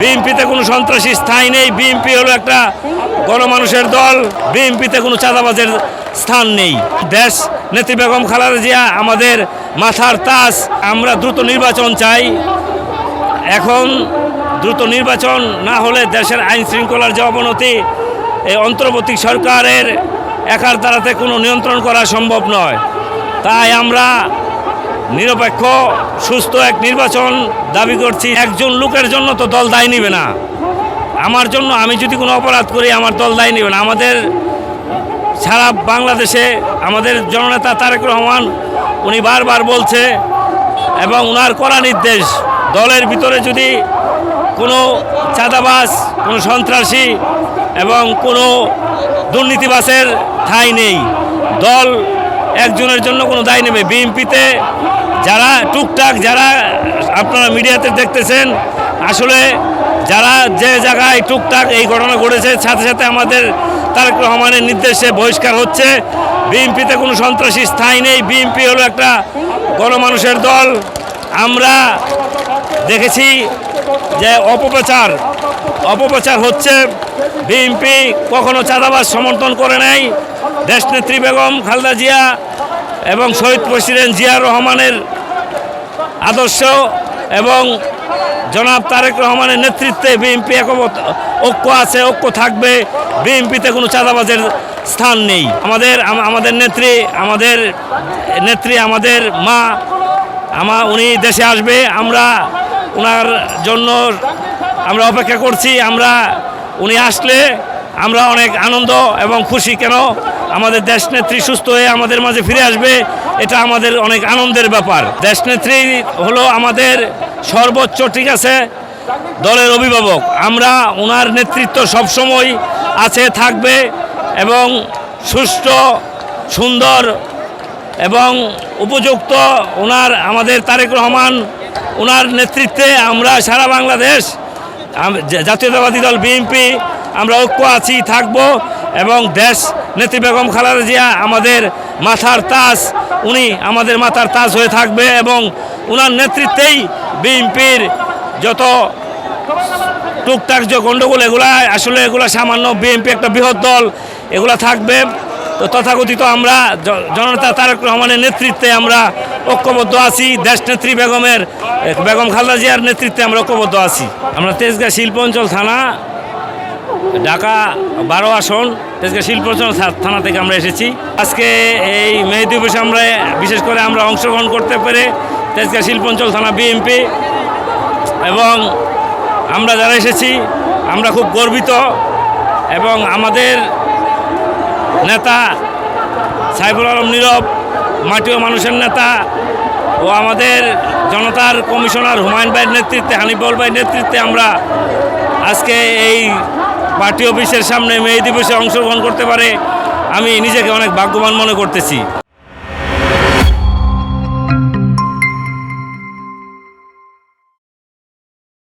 বিএনপিতে কোনো সন্ত্রাসী স্থায়ী নেই। বিএনপি হলো একটা গণমানুষের দল। বিএনপিতে কোনো চাঁদাবাজের স্থান নেই। দেশ নেত্রী বেগম খালেদা জিয়া, আমাদের মাথার তাস। আমরা দ্রুত নির্বাচন চাই। এখন দ্রুত নির্বাচন না হলে দেশের আইন শৃঙ্খলার যে অবনতি, এই অন্তর্বর্তী সরকারের একার দ্বারাতে কোনো নিয়ন্ত্রণ করা সম্ভব নয়। তাই আমরা নিরপেক্ষ, সুস্থ এক নির্বাচন দাবি করছি। একজন লোকের জন্য তো দল দায় নিবে না। আমার জন্য আমি যদি কোনো অপরাধ করি, আমার দল দায় নিবে না। আমাদের সারা বাংলাদেশে আমাদের জননেতা তারেক রহমান, উনি বারবার বলছে এবং ওনার করা নির্দেশ, দলের ভিতরে যদি কোনো চাঁদাবাজ, কোনো সন্ত্রাসী এবং কোনো দুর্নীতিবাসের ঠাঁই নেই, দল একজনের জন্য কোনো দায় নেবে। বিএনপিতে যারা টুকটাক, যারা আপনারা মিডিয়াতে দেখতেছেন, আসলে যারা যে জায়গায় টুকটাক এই ঘটনা ঘটেছে, সাথে সাথে আমাদের তারেক রহমানের নির্দেশে বহিষ্কার হচ্ছে। বিএনপিতে কোনো সন্ত্রাসী স্থায়ী নেই। বিএনপি হলো একটা গণমানুষের দল। আমরা দেখেছি যে অপপ্রচার অপপ্রচার হচ্ছে। বিএনপি কখনো চাঁদাবাজ সমর্থন করে নাই। দেশনেত্রী বেগম খালদা জিয়া এবং শহীদ প্রেসিডেন্ট জিয়া রহমানের আদর্শ এবং জনাব তারেক রহমানের নেতৃত্বে বিএনপি ঐক্য আছে, ঐক্য থাকবে। বিএনপিতে কোনো চাঁদাবাজের স্থান নেই। আমাদের আমাদের নেত্রী আমাদের নেত্রী, আমাদের মা, আমা, উনি দেশে আসবে। আমরা ওনার জন্য আমরা অপেক্ষা করছি। আমরা, উনি আসলে আমরা অনেক আনন্দ এবং খুশি। কেন? আমাদের দেশনেত্রী সুস্থ হয়ে আমাদের মাঝে ফিরে আসবে, এটা আমাদের অনেক আনন্দের ব্যাপার। দেশনেত্রী হলো আমাদের সর্বোচ্চ, ঠিক আছে? দলের অভিভাবক। আমরা ওনার নেতৃত্ব সবসময় আছে, থাকবে এবং সুষ্ঠু সুন্দর এবং উপযুক্ত ওনার আমাদের তারেক রহমান ওনার নেতৃত্বে আমরা সারা বাংলাদেশ জাতীয়তাবাদী দল, বিএনপি, আমরা ঐক্য আছি, থাকব এবং দেশ নেত্রী বেগম খালেদা জিয়া আমাদের মাথার তাজ, উনি আমাদের মাথার তাজ হয়ে থাকবে এবং ওনার নেতৃত্বেই বিএনপির যত টুকটাক যে গণ্ডগোল, এগুলা আসলে এগুলা সামান্য বিএনপি একটা বৃহৎ দল, এগুলা থাকবে। তো তথাকথিত আমরা জনতা তারেক রহমানের নেতৃত্বে আমরা ঐক্যবদ্ধ আছি দেশনেত্রী বেগমের, বেগম খালেদা জিয়ার নেতৃত্বে আমরা ঐক্যবদ্ধ আছি। আমরা তেজগাঁ শিল্প অঞ্চল থানা ঢাকা বারো আসন, তেজগাঁ শিল্পঞ্চল থানা থেকে আমরা এসেছি। আজকে এই মে দিবসে আমরা, বিশেষ করে আমরা অংশগ্রহণ করতে পেরে তেজগাঁ শিল্প অঞ্চল থানা বিএনপি এবং আমরা যারা এসেছি, আমরা খুব গর্বিত এবং আমাদের নেতা সাইফুল আলম নীরব, মাটিও মানুষের নেতা ও আমাদের জনতার কমিশনার হুমায়ুন ভাইয়ের নেতৃত্বে, হানিফল ভাইয়ের নেতৃত্বে আমরা আজকে এই পার্টি অফিসের সামনে মেয়ে দিবসে অংশগ্রহণ করতে পারে আমি নিজেকে অনেক ভাগ্যবান মনে করতেছি।